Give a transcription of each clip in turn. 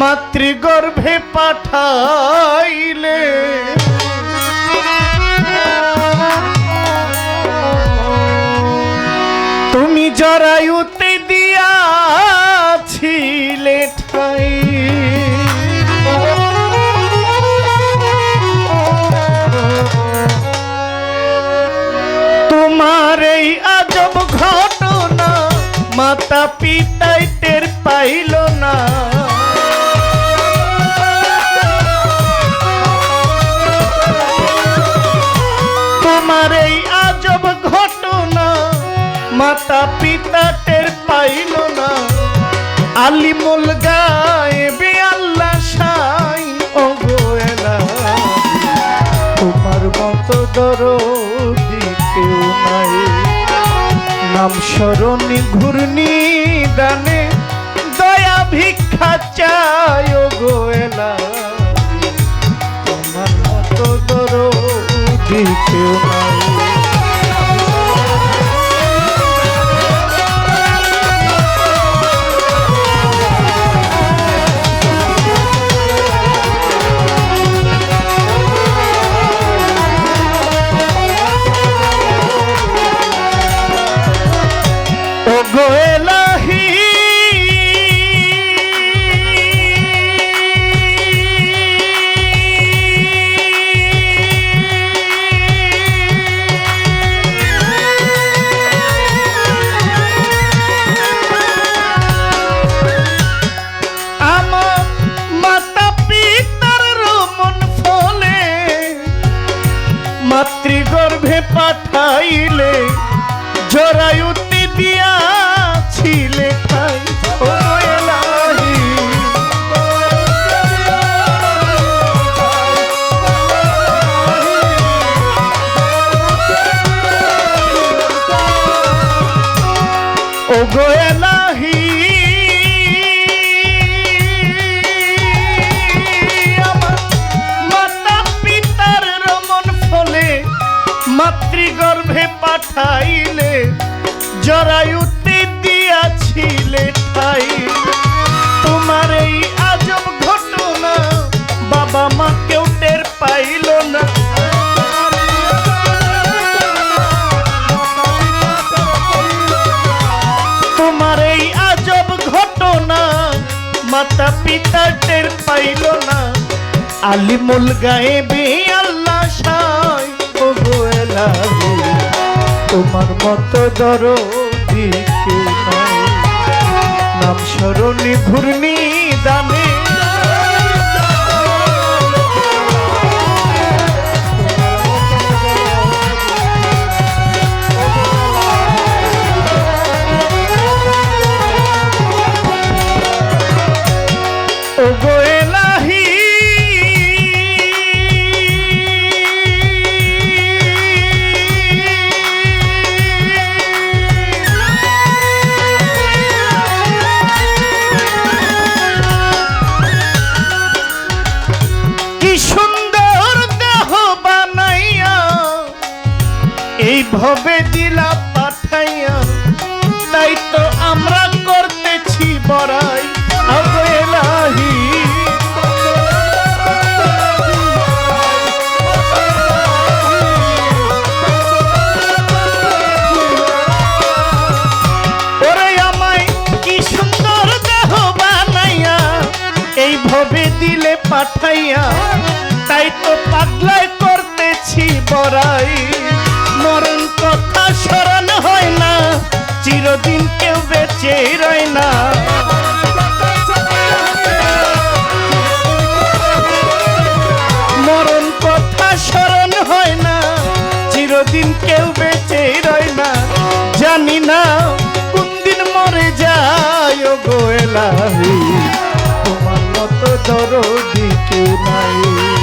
মাতৃগর্ভে পাঠাইলে। তুমি জরায়ুতে দিয়াছিলে ঠাই। তোমার এই আজব ঘটনা মাতা পিতাই মাতা পিতা টের পাইল না। আলিমুল গায়েবে, আল্লাহ সাই ও তোমার মতো দরদি কেউ নাই। নাম স্মরণী, ঘূর্ণি দানে দয়া ভিক্ষা চায় ও গোয়েলা তোমার মতো দরদি কেউ নাই। গো এলাহি। মাতা পিতার রমন ফলে মাতৃগর্ভে পাঠাইলে জরায়ুতে পিতা টের পাইল না। আলিমুল গায়েবে আল্লাহ সাই ও গো এলাহি। তোমার মতো দরো দিকে নাই। নাম স্মরণী ঘূর্ণি দানে পাঠাইয়া, তাই তো পাগলায় করতেছি বড়াই। মরণ কথা স্মরণ হয় না, চিরদিন কেউ বেঁচে রয় না। মরণ কথা স্মরণ হয় না, চিরদিন কেউ বেঁচে রয় না। জানি না কোন দিন মরে যায় তোমার কেউ নাই।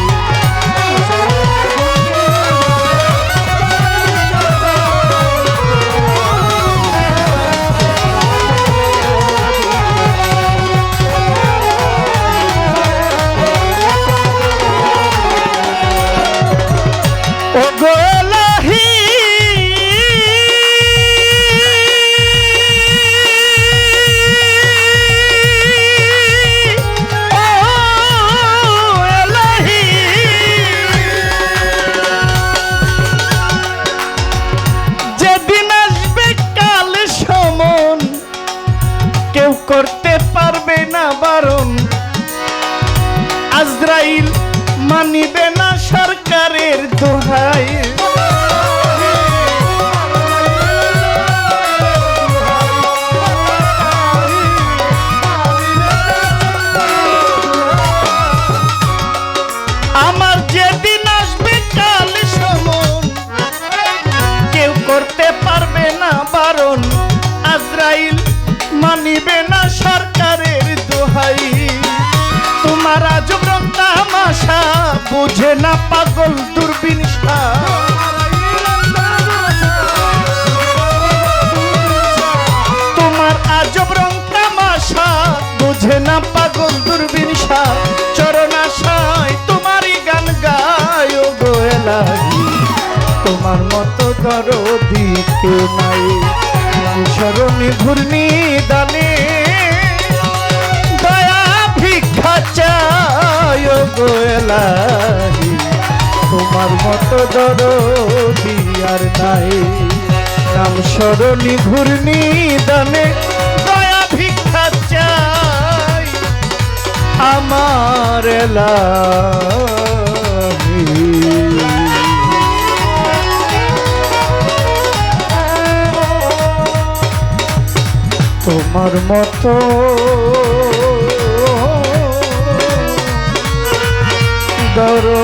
বুঝে না পাগল দূরবীন তোমার আজব রং তামাশা বুঝে না পাগল দূরবীন চরণাশায় তোমারই গান গায় গো এলাহি। তোমার মতো দরদি কেউ নাই। তোমার মতো দরদি আর নাই। নাম স্মরণী ঘূর্ণি দানে দয়া ভিক্ষা চাই। আমার এলাহি তোমার মতো দরো